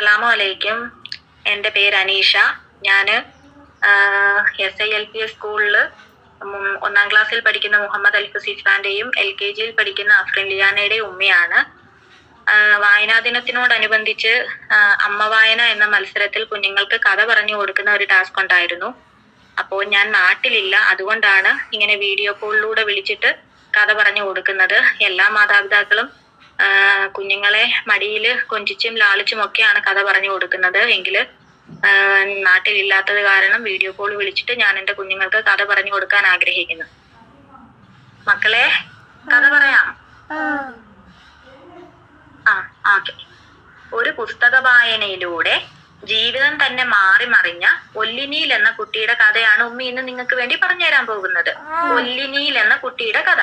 അസ്സലാമു അലൈക്കും എന്റെ പേര് അനീഷ. ഞാൻ എസ് ഐ എൽ പി സ്കൂളിൽ ഒന്നാം ക്ലാസ്സിൽ പഠിക്കുന്ന മുഹമ്മദ് അൽ സിഫാന്റെയും എൽ കെ ജിയിൽ പഠിക്കുന്ന അഫ്രിൻ ലിയാനയുടെയും ഉമ്മയാണ്. വായനാ ദിനത്തിനോടനുബന്ധിച്ച് അമ്മ വായന എന്ന മത്സരത്തിൽ കുഞ്ഞുങ്ങൾക്ക് കഥ പറഞ്ഞു കൊടുക്കുന്ന ഒരു ടാസ്ക് ഉണ്ടായിരുന്നു. അപ്പോൾ ഞാൻ നാട്ടിലില്ല. അതുകൊണ്ടാണ് ഇങ്ങനെ വീഡിയോ കോളിലൂടെ വിളിച്ചിട്ട് കഥ പറഞ്ഞു കൊടുക്കുന്നത്. എല്ലാ മാതാപിതാക്കളും കുഞ്ഞുങ്ങളെ മടിയിൽ കൊഞ്ചിച്ചും ലാളിച്ചും ഒക്കെയാണ് കഥ പറഞ്ഞു കൊടുക്കുന്നത് എങ്കിൽ നാട്ടിലില്ലാത്തത് കാരണം വീഡിയോ കോൾ വിളിച്ചിട്ട് ഞാൻ എന്റെ കുഞ്ഞുങ്ങൾക്ക് കഥ പറഞ്ഞു കൊടുക്കാൻ ആഗ്രഹിക്കുന്നു. മക്കളെ കഥ പറയാം. ആ. ഓക്കെ. ഒരു പുസ്തക വായനയിലൂടെ ജീവിതം തന്നെ മാറി മറിഞ്ഞ ഒല്ലിനിയിൽ എന്ന കുട്ടിയുടെ കഥയാണ് ഉമ്മി ഇന്ന് നിങ്ങൾക്ക് വേണ്ടി പറഞ്ഞു തരാൻ പോകുന്നത് ഒല്ലിനിയിൽ എന്ന കുട്ടിയുടെ കഥ.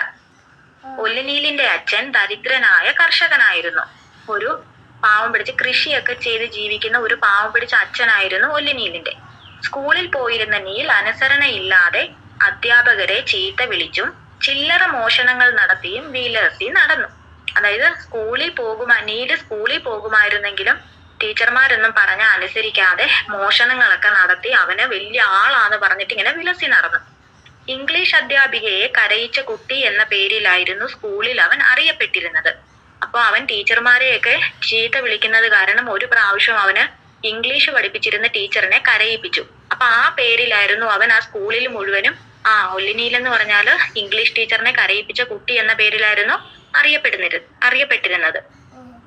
ഒല്ലിനീലിന്റെ അച്ഛൻ ദരിദ്രനായ കർഷകനായിരുന്നു. ഒരു പാവം പിടിച്ച് കൃഷിയൊക്കെ ചെയ്ത് ജീവിക്കുന്ന ഒരു പാവം പിടിച്ച അച്ഛനായിരുന്നു ഒല്ലനീലിന്റെ സ്കൂളിൽ പോയിരുന്ന നീൽ അനുസരണയില്ലാതെ അധ്യാപകരെ ചീത്ത വിളിച്ചും ചില്ലറ മോഷണങ്ങൾ നടത്തിയും വീലർത്തി നടന്നു. അതായത് സ്കൂളിൽ പോകും നീൽ സ്കൂളിൽ പോകുമായിരുന്നെങ്കിലും ടീച്ചർമാരൊന്നും പറഞ്ഞ അനുസരിക്കാതെ മോഷണങ്ങളൊക്കെ നടത്തി അവന് വലിയ ആളാന്ന് പറഞ്ഞിട്ട് ഇങ്ങനെ വിലസി നടന്നു. ഇംഗ്ലീഷ് അധ്യാപികയെ കരയിച്ച കുട്ടി എന്ന പേരിലായിരുന്നു സ്കൂളിൽ അവൻ അറിയപ്പെട്ടിരുന്നത്. അപ്പോൾ അവൻ ടീച്ചർമാരെയൊക്കെ ചീത്ത വിളിക്കുന്നത് കാരണം ഒരു പ്രാവശ്യം അവന് ഇംഗ്ലീഷ് പഠിപ്പിച്ചിരുന്ന ടീച്ചറിനെ കരയിപ്പിച്ചു. അപ്പൊ ആ പേരിലായിരുന്നു അവൻ ആ സ്കൂളിൽ മുഴുവനും ആ ഒല്ലിനീൽ എന്ന് പറഞ്ഞാൽ ഇംഗ്ലീഷ് ടീച്ചറിനെ കരയിപ്പിച്ച കുട്ടി എന്ന പേരിലായിരുന്നു അറിയപ്പെടുന്നിര അറിയപ്പെട്ടിരുന്നത്.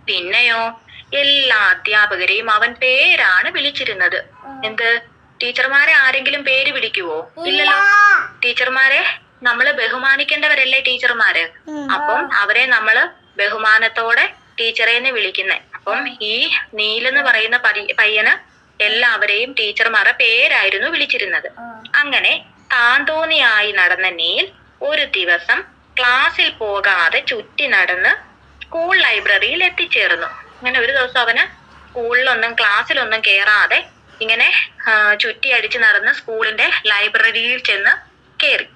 പിന്നെയോ എല്ലാ അധ്യാപകരെയും അവൻ പേരാണ് വിളിച്ചിരുന്നത്. എന്ത്? ടീച്ചർമാരെ ആരെങ്കിലും പേര് വിളിക്കുവോ? ഇല്ലല്ലോ. ടീച്ചർമാരെ നമ്മൾ ബഹുമാനിക്കേണ്ടവരല്ലേ ടീച്ചർമാര്? അപ്പം അവരെ നമ്മൾ ബഹുമാനത്തോടെ ടീച്ചറേന്ന് വിളിക്കുന്നത് അപ്പം ഈ നീലെന്ന് പറയുന്ന പയ്യന് എല്ലാവരെയും ടീച്ചർമാരുടെ പേരായിരുന്നു വിളിച്ചിരുന്നത്. അങ്ങനെ താന്തോന്നിയായി നടന്ന നീൽ ഒരു ദിവസം ക്ലാസ്സിൽ പോകാതെ ചുറ്റി നടന്ന് സ്കൂൾ ലൈബ്രറിയിൽ എത്തിച്ചേർന്നു. അങ്ങനെ ഒരു ദിവസം അവന് സ്കൂളിലൊന്നും ക്ലാസ്സിലൊന്നും കേറാതെ ഇങ്ങനെ ആ, ചുറ്റി അടിച്ച് നടന്ന് സ്കൂളിന്റെ ലൈബ്രറിയിൽ ചെന്ന് കയറി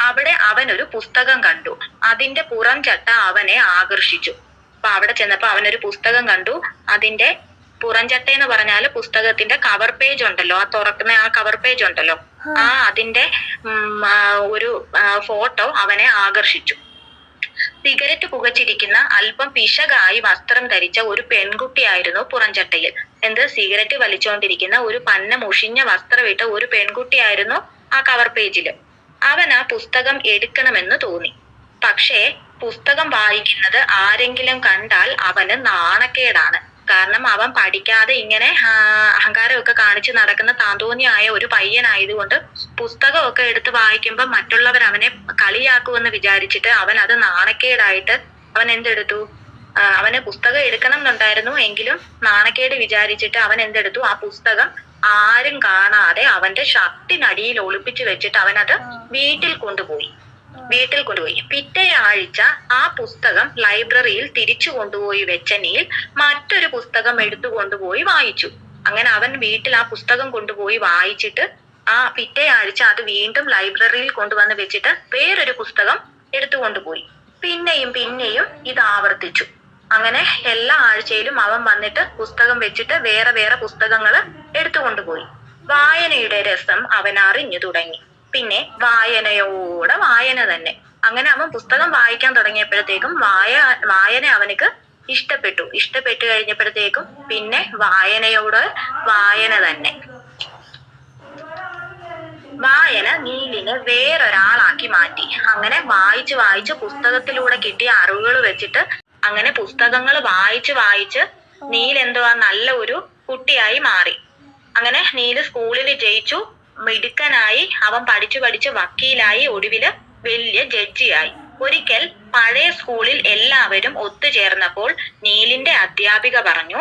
അവിടെ അവൻ ഒരു പുസ്തകം കണ്ടു. അതിന്റെ പുറം ചട്ട അവനെ ആകർഷിച്ചു. അപ്പൊ അവിടെ ചെന്നപ്പോ അവനൊരു പുസ്തകം കണ്ടു. അതിന്റെ പുറംചട്ട എന്ന് പറഞ്ഞാൽ പുസ്തകത്തിന്റെ കവർ പേജ് ഉണ്ടല്ലോ. ആ തുറക്കുന്ന ആ കവർ പേജ് ഉണ്ടല്ലോ. ആ. അതിന്റെ ഒരു ഫോട്ടോ അവനെ ആകർഷിച്ചു. സിഗരറ്റ് പുകച്ചിരിക്കുന്ന അല്പം പിശകായി വസ്ത്രം ധരിച്ച ഒരു പെൺകുട്ടിയായിരുന്നു പുറംചട്ടയിൽ. എന്ത്? സിഗരറ്റ് വലിച്ചുകൊണ്ടിരിക്കുന്ന ഒരു പന്ന മുഷിഞ്ഞ വസ്ത്രമിട്ട ഒരു പെൺകുട്ടിയായിരുന്നു ആ കവർ പേജിൽ അവൻ ആ പുസ്തകം എടുക്കണമെന്ന് തോന്നി. പക്ഷേ പുസ്തകം വായിക്കുന്നത് ആരെങ്കിലും കണ്ടാൽ അവന് നാണക്കേടാണ്. കാരണം അവൻ പഠിക്കാതെ ഇങ്ങനെ അഹങ്കാരമൊക്കെ കാണിച്ച് നടക്കുന്ന താന്തോന്നിയായ ഒരു പയ്യനായതുകൊണ്ട് പുസ്തകമൊക്കെ എടുത്ത് വായിക്കുമ്പോൾ മറ്റുള്ളവർ അവനെ കളിയാക്കുമെന്ന് വിചാരിച്ചിട്ട് അവൻ അത് നാണക്കേടായിട്ട് അവൻ എന്തെടുത്തു? അവന് പുസ്തകം എടുക്കണം എന്നുണ്ടായിരുന്നു എങ്കിലും നാണക്കേട് വിചാരിച്ചിട്ട് അവൻ എന്തെടുത്തു? ആ പുസ്തകം ആരും കാണാതെ അവന്റെ ഷർട്ടിനടിയിൽ ഒളിപ്പിച്ചു വെച്ചിട്ട് അവനത് വീട്ടിൽ കൊണ്ടുപോയി. വീട്ടിൽ കൊണ്ടുപോയി. പിറ്റേ ആഴ്ച ആ പുസ്തകം ലൈബ്രറിയിൽ തിരിച്ചു കൊണ്ടുപോയി വെച്ച മറ്റൊരു പുസ്തകം എടുത്തു കൊണ്ടുപോയി വായിച്ചു. അങ്ങനെ അവൻ വീട്ടിൽ ആ പുസ്തകം കൊണ്ടുപോയി വായിച്ചിട്ട് ആ പിറ്റേ ആഴ്ച അത് വീണ്ടും ലൈബ്രറിയിൽ കൊണ്ടുവന്ന് വെച്ചിട്ട് വേറൊരു പുസ്തകം എടുത്തു കൊണ്ടുപോയി. പിന്നെയും പിന്നെയും ഇത് ആവർത്തിച്ചു. അങ്ങനെ എല്ലാ ആഴ്ചയിലും അവൻ വന്നിട്ട് പുസ്തകം വെച്ചിട്ട് വേറെ വേറെ പുസ്തകങ്ങൾ എടുത്തുകൊണ്ടുപോയി വായനയുടെ രസം അവൻ അറിഞ്ഞു തുടങ്ങി. പിന്നെ വായനയോടെ വായന തന്നെ. അങ്ങനെ അവൻ പുസ്തകം വായിക്കാൻ തുടങ്ങിയപ്പോഴത്തേക്കും വായ വായന അവനക്ക് ഇഷ്ടപ്പെട്ടു. ഇഷ്ടപ്പെട്ടു കഴിഞ്ഞപ്പോഴത്തേക്കും പിന്നെ വായനയോട് വായന തന്നെ. വായന നീലിനെ വേറൊരാളാക്കി മാറ്റി. അങ്ങനെ വായിച്ച് വായിച്ച് പുസ്തകത്തിലൂടെ കിട്ടിയ അറിവുകൾ വെച്ചിട്ട് അങ്ങനെ പുസ്തകങ്ങൾ വായിച്ച് വായിച്ച് നീൽ എന്തുവാ നല്ല ഒരു കുട്ടിയായി മാറി. അങ്ങനെ നീൽ സ്കൂളിൽ ജയിച്ചു. മിടുക്കനായി അവൻ പഠിച്ചു പഠിച്ച് വക്കീലായി ഒടുവിൽ വലിയ ജഡ്ജിയായി. ഒരിക്കൽ പഴയ സ്കൂളിൽ എല്ലാവരും ഒത്തുചേർന്നപ്പോൾ നീലിന്റെ അധ്യാപിക പറഞ്ഞു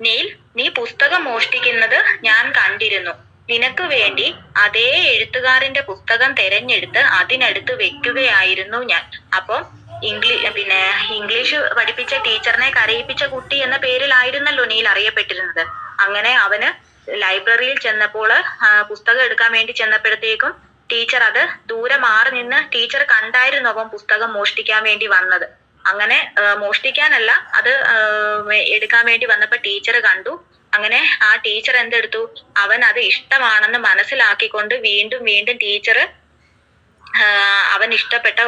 നീൽ നീ പുസ്തകം മോഷ്ടിക്കുന്നത് ഞാൻ കണ്ടിരുന്നു. നിനക്ക് വേണ്ടി അതേ എഴുത്തുകാരന്റെ പുസ്തകം തെരഞ്ഞെടുത്ത് അതിനടുത്ത് വെക്കുകയായിരുന്നു ഞാൻ. അപ്പം ഇംഗ്ലീഷ് പിന്നെ ഇംഗ്ലീഷ് പഠിപ്പിച്ച ടീച്ചറിനെ കരയിപ്പിച്ച കുട്ടി എന്ന പേരിലായിരുന്നല്ലോ നീൽ അറിയപ്പെട്ടിരുന്നത്. അങ്ങനെ അവന് ലൈബ്രറിയിൽ ചെന്നപ്പോൾ പുസ്തകം എടുക്കാൻ വേണ്ടി ചെന്നപ്പോഴത്തേക്കും ടീച്ചർ അത് ദൂരെ മാറി നിന്ന് ടീച്ചർ കണ്ടായിരുന്നു അവൻ പുസ്തകം മോഷ്ടിക്കാൻ വേണ്ടി വന്നത്. അങ്ങനെ മോഷ്ടിക്കാനല്ല അത് എടുക്കാൻ വേണ്ടി വന്നപ്പോ ടീച്ചർ കണ്ടു. അങ്ങനെ ആ ടീച്ചർ എന്തെടുത്തു? അവൻ അത് ഇഷ്ടമാണെന്ന് മനസ്സിലാക്കിക്കൊണ്ട് വീണ്ടും വീണ്ടും ടീച്ചർ അവൻ ഇഷ്ടപ്പെട്ട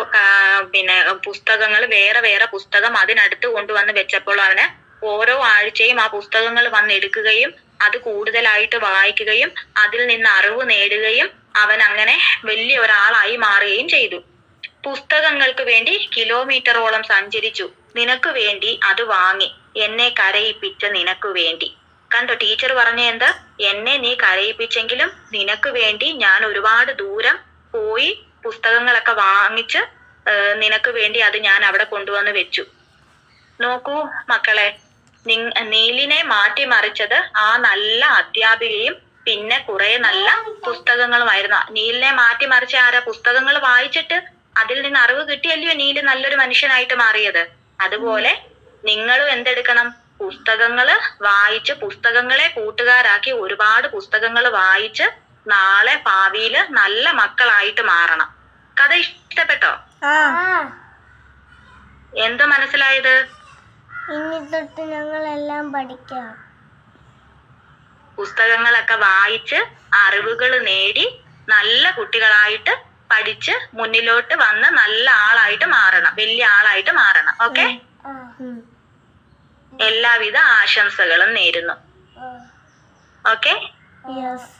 പിന്നെ പുസ്തകങ്ങൾ വേറെ വേറെ പുസ്തകം അതിനടുത്ത് കൊണ്ടുവന്ന് വെച്ചപ്പോൾ അവന് ഓരോ ആഴ്ചയും ആ പുസ്തകങ്ങൾ വന്ന് എടുക്കുകയും അത് കൂടുതലായിട്ട് വായിക്കുകയും അതിൽ നിന്ന് അറിവ് നേടുകയും അവൻ അങ്ങനെ വലിയ ഒരാളായി മാറുകയും ചെയ്തു. പുസ്തകങ്ങൾക്ക് വേണ്ടി കിലോമീറ്ററോളം സഞ്ചരിച്ചു. നിനക്ക് വേണ്ടി അത് വാങ്ങി. എന്നെ കരയിപ്പിച്ച നിനക്ക് വേണ്ടി. കണ്ടോ ടീച്ചർ പറഞ്ഞ എന്താ? എന്നെ നീ കരയിപ്പിച്ചെങ്കിലും നിനക്ക് വേണ്ടി ഞാൻ ഒരുപാട് ദൂരം പോയി പുസ്തകങ്ങളൊക്കെ വാങ്ങിച്ച് നിനക്ക് വേണ്ടി അത് ഞാൻ അവിടെ കൊണ്ടുവന്ന് വെച്ചു. നോക്കൂ മക്കളെ നീലിനെ മാറ്റിമറിച്ചത് ആ നല്ല അധ്യാപികയും പിന്നെ കുറെ നല്ല പുസ്തകങ്ങളുമായിരുന്നു. നീലിനെ മാറ്റിമറിച്ച ആരാ പുസ്തകങ്ങൾ വായിച്ചിട്ട് അതിൽ നിന്ന് അറിവ് കിട്ടിയല്ലയോ നീൽ നല്ലൊരു മനുഷ്യനായിട്ട് മാറിയത്? അതുപോലെ നിങ്ങളും എന്തെടുക്കണം? പുസ്തകങ്ങൾ വായിച്ച് പുസ്തകങ്ങളെ കൂട്ടുകാരാക്കി ഒരുപാട് പുസ്തകങ്ങൾ വായിച്ച് നാളെ ഭാവിയിൽ നല്ല മക്കളായിട്ട് മാറണം. കഥ ഇഷ്ടപ്പെട്ടോ? ആ. എന്ത് മനസ്സിലായത്? ഇനി തൊട്ട് ഞങ്ങളെല്ലാം പഠിക്കാം. പുസ്തകങ്ങളൊക്കെ വായിച്ച് അറിവുകൾ നേടി നല്ല കുട്ടികളായിട്ട് പഠിച്ച് മുന്നിലോട്ട് വന്ന് നല്ല ആളായിട്ട് മാറണം. വലിയ ആളായിട്ട് മാറണം. ഓക്കെ? എല്ലാവിധ ആശംസകളും നേരുന്നു. ഓക്കെ? യെസ്